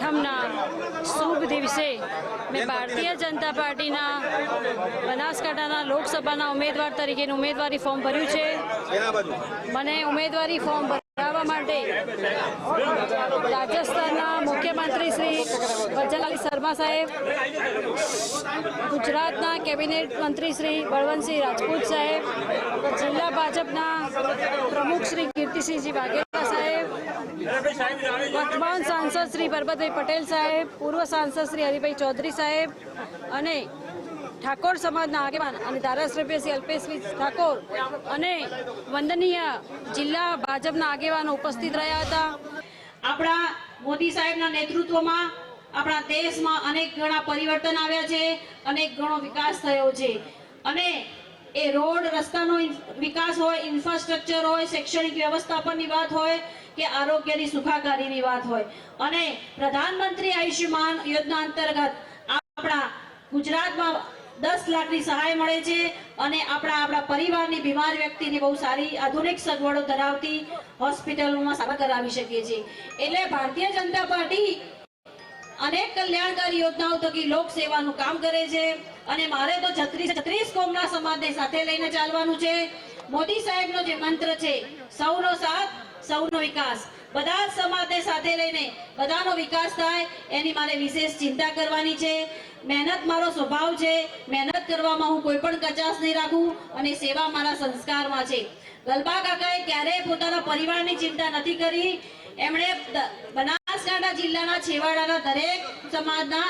આઠમના શુભ દિવસે મેં ભારતીય જનતા પાર્ટીના બનાસકાંઠાના લોકસભાના ઉમેદવાર તરીકેનું ઉમેદવારી ફોર્મ ભર્યું છે. મને ઉમેદવારી ફોર્મ ભરાવવા માટે રાજસ્થાનના મુખ્યમંત્રી શ્રી ભજનલાલ શર્મા સાહેબ. ગુજરાતના કેબિનેટ મંત્રી શ્રી બળવંતસિંહ રાજપૂત સાહેબ. જિલ્લા ભાજપના પ્રમુખ શ્રી કીર્તિસિંહજી વાઘેલા સાહેબ. વર્તમાન સાંસદ શ્રી પરબતભાઈ પટેલ સાહેબ. પૂર્વ સાંસદ શ્રી હરિભાઈ ચૌધરી સાહેબ. અને ઠાકોર સમાજના આગેવાન અને ધારાસભ્ય શ્રી અલ્પેશભાઈ ઠાકોર અને વંદનીય જિલ્લા ભાજપના આગેવાનો ઉપસ્થિત રહ્યા હતા. આપણા મોદી સાહેબના નેતૃત્વમાં આપણા દેશમાં અનેક ઘણા પરિવર્તન આવ્યા છે, અનેક ઘણો વિકાસ થયો છે. અને એ રોડ રસ્તાનો વિકાસ હોય, ઇન્ફ્રાસ્ટ્રક્ચર હોય, શૈક્ષણિક વ્યવસ્થાપનની વાત હોય કે આરોગ્યની સુખાકારીની વાત હોય. અને પ્રધાનમંત્રી આયુષ્યમાન યોજના અંતર્ગત આપણા ગુજરાતમાં દસ લાખની સહાય મળે છે અને આપણા આપણા પરિવારની બીમાર વ્યક્તિની બહુ સારી આધુનિક સગવડો ધરાવતી હોસ્પિટલોમાં સારવાર કરાવી શકીએ છીએ. એટલે ભારતીય જનતા પાર્ટી અનેક કલ્યાણકારી યોજનાઓ થકી લોક સેવાનું કામ કરે છે અને મારે તો છત્રીસ છત્રીસ કોમના સમાજને સાથે લઈને ચાલવાનું છે. મોદી સાહેબનો જે મંત્ર છે, સૌનો સાથ, સૌનો વિકાસ. બધા જ સમાજને સાથે લઈને બધાનો વિકાસ થાય એની મારે વિશેષ ચિંતા કરવાની છે. મહેનત મારો સ્વભાવ છે. મહેનત કરવામાં હું કોઈ પણ કચાશ નહીં રાખું અને સેવા મારા સંસ્કારમાં છે. ગલબા કાકાએ ક્યારેય પોતાના પરિવારની ચિંતા નથી કરી. એમણે બનાસકાંઠા જિલ્લાના છેવાડાના દરેક સમાજના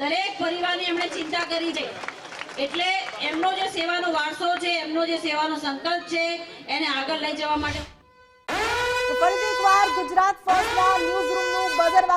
દરેક પરિવારની એમણે ચિંતા કરી છે. એટલે એમનો જે સેવાનો વારસો છે, એમનો જે સેવાનો સંકલ્પ છે, એને આગળ લઈ જવા માટે ફરીથી એકવાર ગુજરાત ફર્સ્ટના ન્યૂઝ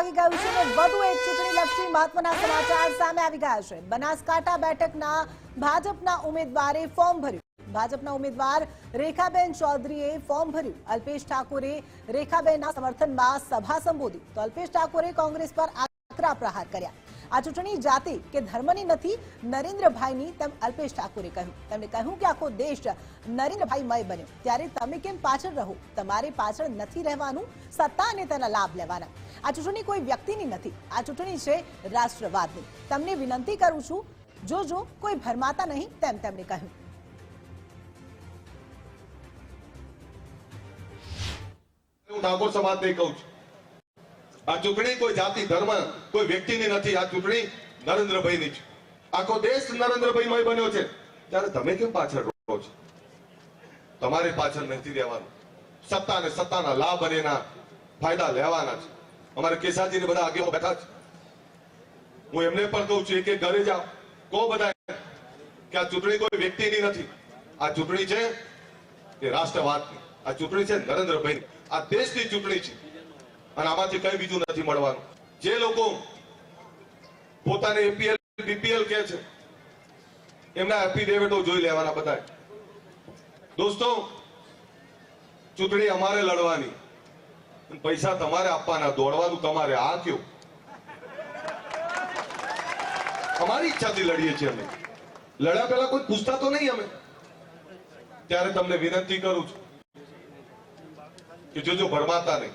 વાગી ગયું છે અને વધુ એક ચૂંટણીલક્ષી મહત્વના સમાચાર સામે આવી ગયા છે. બનાસકાંઠા બેઠકના ભાજપના ઉમેદવારે ફોર્મ ભર્યું. ભાજપના ઉમેદવાર રેખાબેન ચૌધરીએ ફોર્મ ભર્યું. અલ્પેશ ઠાકોરે રેખાબેનના સમર્થનમાં સભા સંબોધી. તો અલ્પેશ ઠાકોરે કોંગ્રેસ પર આકરા પ્રહાર કર્યા. આ ચૂંટણી જાતિ કે ધર્મની નથી, નરેન્દ્રભાઈની તેમ અલ્પેશ ઠાકોરે કહ્યું. તેમણે કહ્યું કે આખો દેશ નરેન્દ્રભાઈમય બન્યો. ત્યારે તમે કેમ પાછળ રહો? તમારે પાછળ નથી રહેવાનું, સત્તા અને તેના લાભ લેવાના. આ ચૂંટણી કોઈ વ્યક્તિની નથી. આ ચૂંટણી છે રાષ્ટ્રવાદની. તમને વિનંતી કરું છું જો જો કોઈ ભરમાતા નહીં, તેમ તેમણે કહ્યું. હું ઠાકોર સમાજને કહું છું. આ ચૂંટણી કોઈ જાતિ, ધર્મ, કોઈ વ્યક્તિની નથી. આ ચૂંટણી નરેન્દ્રભાઈની છે આખો દેશ નરેન્દ્રભાઈમય બન્યો છે. ત્યારે તમે કેમ પાછળ રહો છો? તમારે પાછળ નથી રહેવાનું. સત્તા અને સત્તાના લાભ અને એના ફાયદા લેવાના છે. અમારે કેસાજીને બધા આગેવાનો બેઠા છે. હું એમને પણ કહું છું કે ઘરે જાઓ. કહો બધા કે આ ચૂંટણી કોઈ વ્યક્તિની નથી. આ ચૂંટણી છે એ રાષ્ટ્રવાદની. આ ચૂંટણી છે નરેન્દ્રભાઈ આ દેશની ચૂંટણી છે. અને આમાંથી કઈ બીજું નથી મળવાનું. જે લોકો પોતાને એપીએલ, બીપીએલ કે છે, એમના એફિડેવિટો જોઈ લેવાના બધા દોસ્તો, ચૂંટણી અમારે લડવાની. પૈસા તમારે આપવાના, દોડવાનું તમારે. આ કયો? અમારી ઈચ્છાથી લડીએ છીએ અમે. લડ્યા પહેલા કોઈ પૂછતા તો નહીં અમે. ત્યારે તમને વિનંતી કરું છું કે જોજો ભરમાતા નહીં